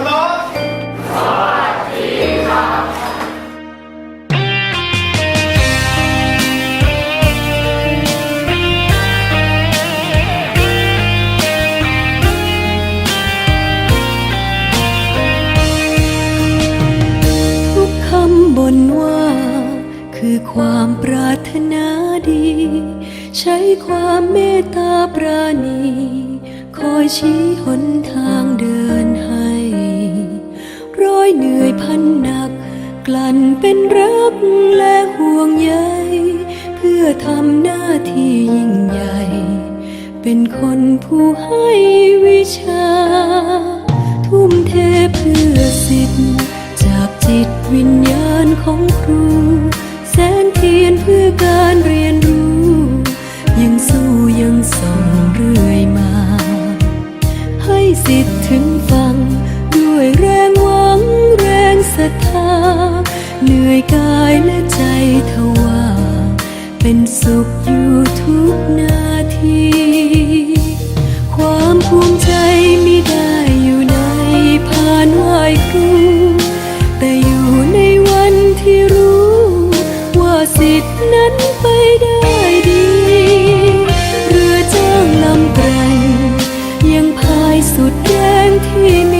ครับทุกคำบนว่า คือความปรารถนาดี ใช้ความเมตตาปราณี คอยชี้หนทางเดิน ลั่นเป็นรักและห่วงใยเพื่อทำหน้าที่ยิ่งใหญ่ เป็นคนผู้ให้วิชา ทุ่มเทเพื่อสิทธิ์ จากจิตวิญญาณของครู แสงเทียนเพื่อการเรียนรู้ ยังสู้ยังส่องเรื่อยมา ให้สิทธิ์ถึง กายและใจทว่า เป็นสุขอยู่ทุกนาที ความภูมิใจมิได้อยู่ในพานไหวครูแต่อยู่ในวันที่รู้ ว่าสิทธินั้นไปได้ดี เรือจ้างลำไกลยังพายสุดแรงที่มี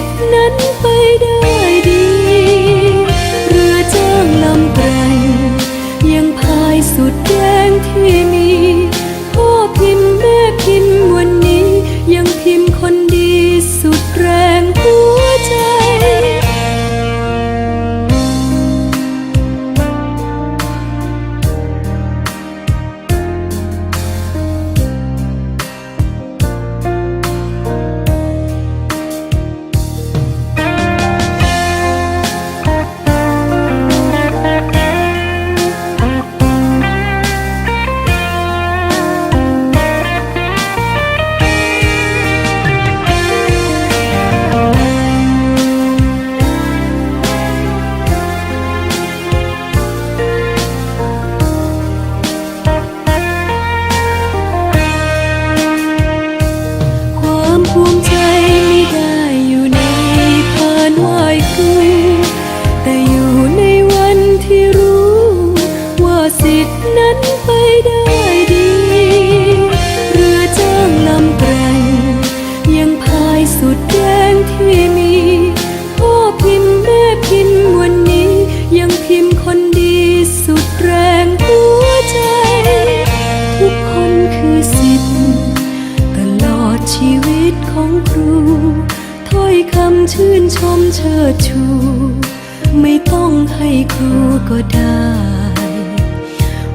ว่าสิ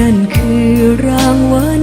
นั่นคือรางวัล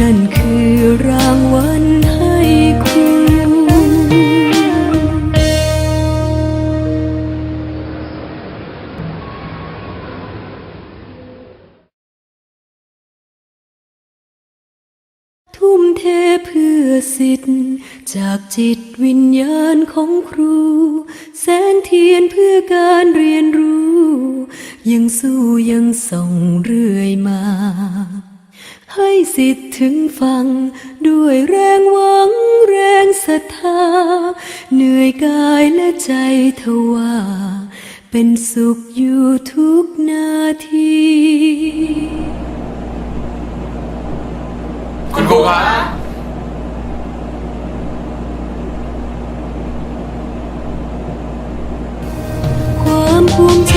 นั่นคือรางวัลให้ครูทุ่มเทเพื่อสิทธิ์จากจิตวิญญาณของครู แสงเทียนเพื่อการเรียนรู้ ยังสู้ยังส่องเรื่อยมา ให้สิทธิ์ถึงฟังด้วยแรงหวังแรงศรัทธา เหนื่อยกายและใจทว่า เป็นสุขอยู่ทุกนาทีคุณครูครับความภูมิใจ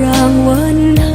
รางวัล